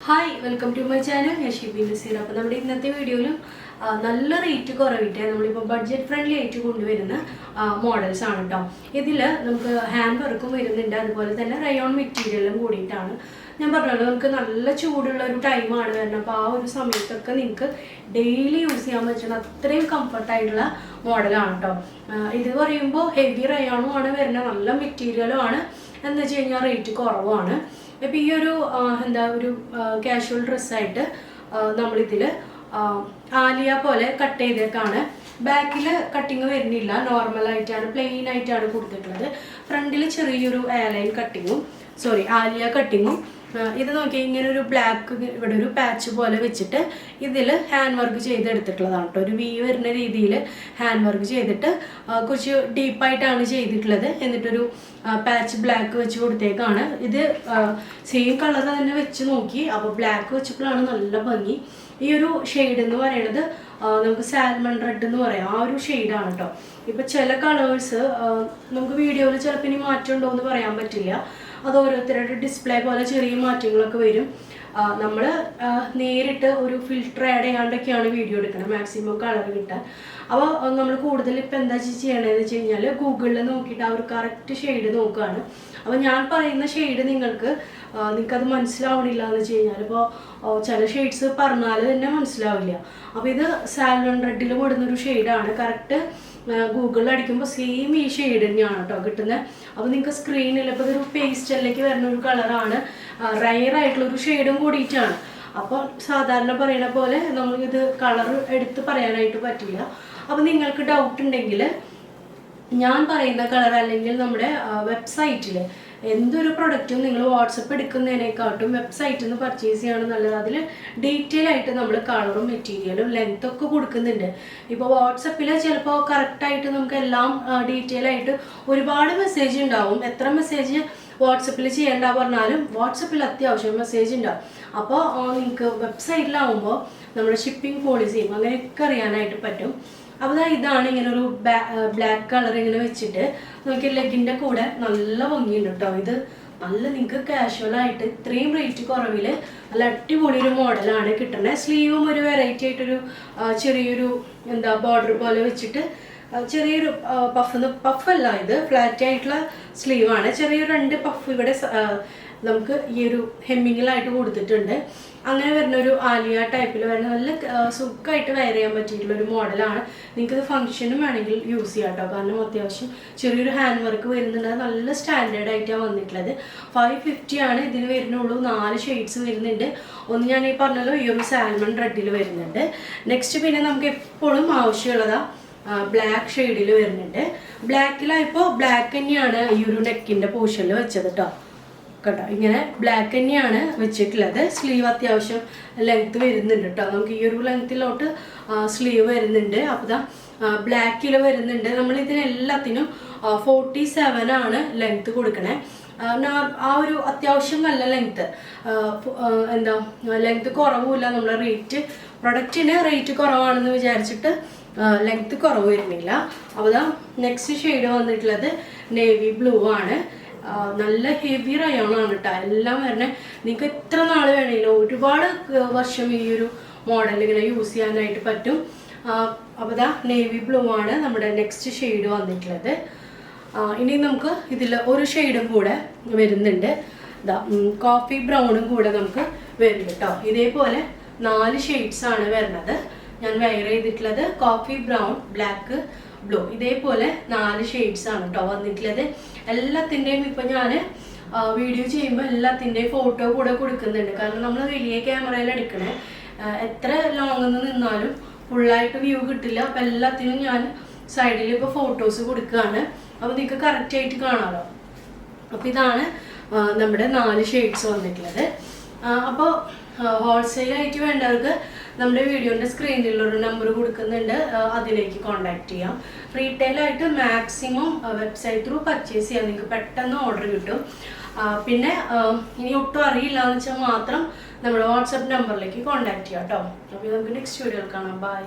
Hi welcome to my channel ഞാൻ ഷിബി നസീർ അപ്പോൾ നമ്മുടെ ഇന്നത്തെ വീഡിയോയിലും നല്ല റേറ്റ് കുറവിട്ട് നമ്മളിപ്പോൾ ബഡ്ജറ്റ് ഫ്രണ്ട്ലി ആയിട്ട് കൊണ്ടുവരുന്ന മോഡൽസ് ആണ് കേട്ടോ ഇതിൽ നമുക്ക് ഹാൻഡ് വർക്കും വരുന്നുണ്ട്. അതുപോലെ തന്നെ റയോൺ മെറ്റീരിയലും കൂടിയിട്ടാണ് ഞാൻ പറഞ്ഞല്ലോ നമുക്ക് നല്ല ചൂടുള്ള ഒരു ടൈമാണ് വരുന്നത് അപ്പോൾ ആ ഒരു സമയത്തൊക്കെ നിങ്ങൾക്ക് ഡെയിലി യൂസ് ചെയ്യാൻ പറ്റുന്ന അത്രയും കംഫർട്ടായിട്ടുള്ള മോഡലാണ് കേട്ടോ ഇത് പറയുമ്പോൾ ഹെവി റയോണും ആണ് വരുന്നത്. നല്ല മെറ്റീരിയലും ആണ്. എന്ന് വെച്ച് കഴിഞ്ഞാൽ റേറ്റ് കുറവാണ്. ഇപ്പം ഈ ഒരു എന്താ ഒരു കാഷ്വൽ ഡ്രസ്സായിട്ട് നമ്മളിതിൽ ആലിയ പോലെ കട്ട് ചെയ്തേക്കാണ്. ബാക്കിൽ കട്ടിങ് വരുന്നില്ല. നോർമൽ ആയിട്ടാണ് പ്ലെയിൻ ആയിട്ടാണ് കൊടുത്തിട്ടുള്ളത്. ഫ്രണ്ടിൽ ചെറിയൊരു എയർലൈൻ കട്ടിങ്ങും സോറി ആലിയ കട്ടിങ്ങും ഇത് നോക്കി ഇങ്ങനെ ഒരു ബ്ലാക്ക് ഇവിടെ ഒരു പാച്ച് പോലെ വെച്ചിട്ട് ഇതിൽ ഹാൻഡ് വർക്ക് ചെയ്തെടുത്തിട്ടുള്ളതാണ് കേട്ടോ. ഒരു വി വരുന്ന രീതിയിൽ ഹാൻഡ് വർക്ക് ചെയ്തിട്ട് കുറച്ച് ഡീപ്പായിട്ടാണ് ചെയ്തിട്ടുള്ളത്. എന്നിട്ടൊരു പാച്ച് ബ്ലാക്ക് വെച്ച് കൊടുത്തേക്കാണ്. ഇത് സെയിം കളർ തന്നെ വെച്ച് നോക്കി. അപ്പോൾ ബ്ലാക്ക് വെച്ചപ്പോഴാണ് നല്ല ഭംഗി. ഈ ഒരു ഷെയ്ഡ് എന്ന് പറയുന്നത് നമുക്ക് സാൽമൺ റെഡ് എന്ന് പറയാം. ആ ഒരു ഷെയ്ഡാണ് കേട്ടോ. ഇപ്പം ചില കളേഴ്സ് നമുക്ക് വീഡിയോയിൽ ചിലപ്പോൾ ഇനി മാറ്റം ഉണ്ടോ എന്ന് പറയാൻ പറ്റില്ല. അത് ഓരോരുത്തരുടെ ഡിസ്പ്ലേ പോലെ ചെറിയ മാറ്റങ്ങളൊക്കെ വരും. നമ്മൾ നേരിട്ട് ഒരു ഫിൽട്ടർ ആഡ് ചെയ്യാണ്ടൊക്കെയാണ് വീഡിയോ എടുക്കുന്നത്. മാക്സിമം കളർ കിട്ടാൻ. അപ്പോൾ നമ്മൾ കൂടുതൽ ഇപ്പം എന്താ ചെയ്യണതെന്ന് വെച്ച് കഴിഞ്ഞാൽ ഗൂഗിളിൽ നോക്കിയിട്ട് ആ ഒരു കറക്റ്റ് ഷെയ്ഡ് നോക്കുകയാണ് അപ്പോൾ ഞാൻ പറയുന്ന ഷെയ്ഡ് നിങ്ങൾക്ക് നിങ്ങൾക്കത് മനസ്സിലാവണില്ല എന്ന് വെച്ച് കഴിഞ്ഞാൽ ഇപ്പോൾ ചില ഷെയ്ഡ്സ് പറഞ്ഞാൽ തന്നെ മനസ്സിലാവില്ല. അപ്പോൾ ഇത് സാലൺ റെഡിൽ പെടുന്നൊരു ഷെയ്ഡാണ് കറക്റ്റ് ഗൂഗിളിൽ അടിക്കുമ്പോൾ സെയിം ഈ ഷെയ്ഡ് തന്നെയാണ് കേട്ടോ കിട്ടുന്നത് അപ്പോൾ നിങ്ങൾക്ക് സ്ക്രീനിൽ ഇപ്പോൾ ഇതൊരു പേസ്റ്റലിലേക്ക് വരുന്ന ഒരു കളറാണ് റയർ ആയിട്ടുള്ള ഒരു ഷെയ്ഡും കൂടിയിട്ടാണ്. അപ്പോൾ സാധാരണ പറയുന്ന പോലെ നമ്മൾ ഇത് കളർ എടുത്ത് പറയാനായിട്ട് പറ്റില്ല. അപ്പോൾ നിങ്ങൾക്ക് ഡൗട്ട് ഉണ്ടെങ്കിൽ ഞാൻ പറയുന്ന കളർ അല്ലെങ്കിൽ നമ്മുടെ വെബ്സൈറ്റിൽ എന്തൊരു പ്രൊഡക്റ്റും നിങ്ങൾ വാട്സപ്പ് എടുക്കുന്നതിനെക്കാട്ടും വെബ്സൈറ്റിൽ നിന്ന് പർച്ചേസ് ചെയ്യാണ് നല്ലത്. അതിൽ ഡീറ്റെയിൽ ആയിട്ട് നമ്മൾ കളറും മെറ്റീരിയലും ലെങ്ത് ഒക്കെ കൊടുക്കുന്നുണ്ട്. ഇപ്പോൾ വാട്സപ്പിൽ ചിലപ്പോൾ കറക്റ്റായിട്ട് നമുക്ക് എല്ലാം ഡീറ്റെയിൽ ആയിട്ട് ഒരുപാട് മെസ്സേജ് ഉണ്ടാവും. എത്ര മെസ്സേജ് വാട്സപ്പിൽ ചെയ്യേണ്ട പറഞ്ഞാലും വാട്സപ്പിൽ അത്യാവശ്യം മെസ്സേജ് ഉണ്ടാവും. അപ്പോൾ നിങ്ങൾക്ക് വെബ്സൈറ്റിലാവുമ്പോൾ നമ്മുടെ ഷിപ്പിംഗ് പോളിസിയും അങ്ങനെയൊക്കെ അറിയാനായിട്ട് പറ്റും. അപ്പോൾ ദാ ഇതാണ് ഇങ്ങനെ ഒരു ബ്ലാക്ക് കളർ ഇങ്ങനെ വെച്ചിട്ട് നമുക്ക് ലെഗിന്റെ കൂടെ നല്ല ഭംഗിയുണ്ട് കേട്ടോ ഇത് നല്ല നിങ്ങൾക്ക് കാഷ്വൽ ആയിട്ട് ഇത്രയും റേറ്റ് കുറവിൽ നല്ല അടിപൊളി ഒരു മോഡലാണ് കിട്ടുന്നത് സ്ലീവും ഒരു വെറൈറ്റി ആയിട്ടൊരു ചെറിയൊരു എന്താ ബോർഡർ പോലെ വെച്ചിട്ട് ചെറിയൊരു പഫ് പഫല്ല ഇത്. ഫ്ലാറ്റ് ആയിട്ടുള്ള സ്ലീവാണ്. ചെറിയൊരു രണ്ട് പഫ് ഇവിടെ നമുക്ക് ഈ ഒരു ഹെമ്മിങ്ങിലായിട്ട് കൊടുത്തിട്ടുണ്ട്. അങ്ങനെ വരുന്ന ഒരു ആലിയ ടൈപ്പിൽ വരുന്ന നല്ല സുഖമായിട്ട് വെയർ ചെയ്യാൻ പറ്റിയിട്ടുള്ള ഒരു മോഡലാണ്. നിങ്ങൾക്ക് ഇത് ഫംഗ്ഷനും വേണമെങ്കിൽ യൂസ് ചെയ്യാം കേട്ടോ കാരണം അത്യാവശ്യം ചെറിയൊരു ഹാൻഡ് വർക്ക് വരുന്നുണ്ട്. നല്ല സ്റ്റാൻഡേർഡ് ആയിട്ടാണ് വന്നിട്ടുള്ളത്. ഫൈവ് ഫിഫ്റ്റി ആണ് ഇതിന് വരുന്നുള്ളൂ. നാല് ഷെയ്ഡ്സ് വരുന്നുണ്ട്. ഒന്ന് ഞാൻ ഈ പറഞ്ഞല്ലോ ഈ ഒരു സാൽമൺ റെഡിൽ വരുന്നുണ്ട്. നെക്സ്റ്റ് പിന്നെ നമുക്ക് എപ്പോഴും ആവശ്യമുള്ളതാ ബ്ലാക്ക് ഷെയ്ഡിൽ വരുന്നുണ്ട്. ബ്ലാക്കിലായപ്പോൾ ബ്ലാക്ക് തന്നെയാണ് ഈ ഒരു നെക്കിന്റെ പോർഷനിൽ വെച്ചത് കേട്ടോ കേട്ടോ. ഇങ്ങനെ ബ്ലാക്ക് തന്നെയാണ് വെച്ചിട്ടുള്ളത്. സ്ലീവ് അത്യാവശ്യം ലെങ്ത് വരുന്നുണ്ട് കേട്ടോ. നമുക്ക് ഈ ഒരു ലെങ്ത്തിലോട്ട് സ്ലീവ് വരുന്നുണ്ട്. അപ്പോൾ ദാ ബ്ലാക്കിൽ വരുന്നുണ്ട്. നമ്മൾ ഇതിനെല്ലാത്തിനും ഫോർട്ടി സെവൻ ആണ് ലെങ്ത് കൊടുക്കണേ. ആ, ഒരു അത്യാവശ്യം നല്ല ലെങ്ത്ത് എന്താ ലെങ്ത് കുറവുമില്ല. നമ്മളെ റേറ്റ് പ്രൊഡക്റ്റിന് റേറ്റ് കുറവാണെന്ന് വിചാരിച്ചിട്ട് ലെങ്ത്ത് കുറവ് വരുന്നില്ല. അപ്പോൾ നെക്സ്റ്റ് ഷെയ്ഡ് വന്നിട്ടുള്ളത് നേവി ബ്ലൂ ആണ്. നല്ല ഹെവി റയോണാണ് കേട്ടോ എല്ലാം വരണേ. നിങ്ങൾക്ക് എത്ര നാൾ വേണമെങ്കിലും ഒരുപാട് വർഷം ഈ ഒരു മോഡൽ ഇങ്ങനെ യൂസ് ചെയ്യാനായിട്ട് പറ്റും. അപ്പോൾ ഇതാ നേവി ബ്ലൂ ആണ് നമ്മുടെ നെക്സ്റ്റ് ഷെയ്ഡ് വന്നിട്ടുള്ളത്. ഇനി നമുക്ക് ഇതിൽ ഒരു ഷെയ്ഡും കൂടെ വരുന്നുണ്ട്. ഇതാ കോഫി ബ്രൗണും കൂടെ നമുക്ക് വരും കേട്ടോ ഇതേപോലെ നാല് ഷെയ്ഡ്സ് ആണ് വരുന്നത് ഞാൻ വെയർ ചെയ്തിട്ടുള്ളത് കോഫി ബ്രൗൺ ബ്ലാക്ക് ബ്ലൂ ഇതേപോലെ നാല് ഷെയ്ഡ്സ് ആണ് കേട്ടോ വന്നിട്ടുള്ളത്. എല്ലാത്തിന്റെയും ഇപ്പം ഞാൻ വീഡിയോ ചെയ്യുമ്പോൾ എല്ലാത്തിന്റെയും ഫോട്ടോ കൂടെ കൊടുക്കുന്നുണ്ട്. കാരണം നമ്മൾ വലിയ ക്യാമറയിൽ എടുക്കണേ. എത്ര ലോങ് നിന്ന് നിന്നാലും ഫുള്ളായിട്ട് വ്യൂ കിട്ടില്ല. അപ്പം എല്ലാത്തിനും ഞാൻ സൈഡിൽ ഇപ്പോൾ ഫോട്ടോസ് കൊടുക്കുകയാണ് അപ്പോൾ നിങ്ങൾക്ക് കറക്റ്റായിട്ട് കാണാമല്ലോ അപ്പോൾ ഇതാണ് നമ്മുടെ നാല് ഷെയ്ഡ്സ് വന്നിട്ടുള്ളത്. അപ്പോൾ ഹോൾസെയിലായിട്ട് വേണ്ടവർക്ക് നമ്മുടെ വീഡിയോന്റെ സ്ക്രീനിലൊരു നമ്പർ കൊടുക്കുന്നുണ്ട്. അതിലേക്ക് കോൺടാക്ട് ചെയ്യാം. റീറ്റെയിൽ ആയിട്ട് മാക്സിമം വെബ്സൈറ്റ് ത്രൂ പർച്ചേസ് ചെയ്യാം. നിങ്ങൾക്ക് പെട്ടെന്ന് ഓർഡർ കിട്ടും. പിന്നെ ഇനി ഒട്ടും അറിയില്ല എന്ന് വെച്ചാൽ മാത്രം നമ്മുടെ വാട്സപ്പ് നമ്പറിലേക്ക് കോൺടാക്ട് ചെയ്യാം കേട്ടോ അപ്പോൾ നമുക്ക് നെക്സ്റ്റ് വീഡിയോയിൽ കാണാം. ബൈ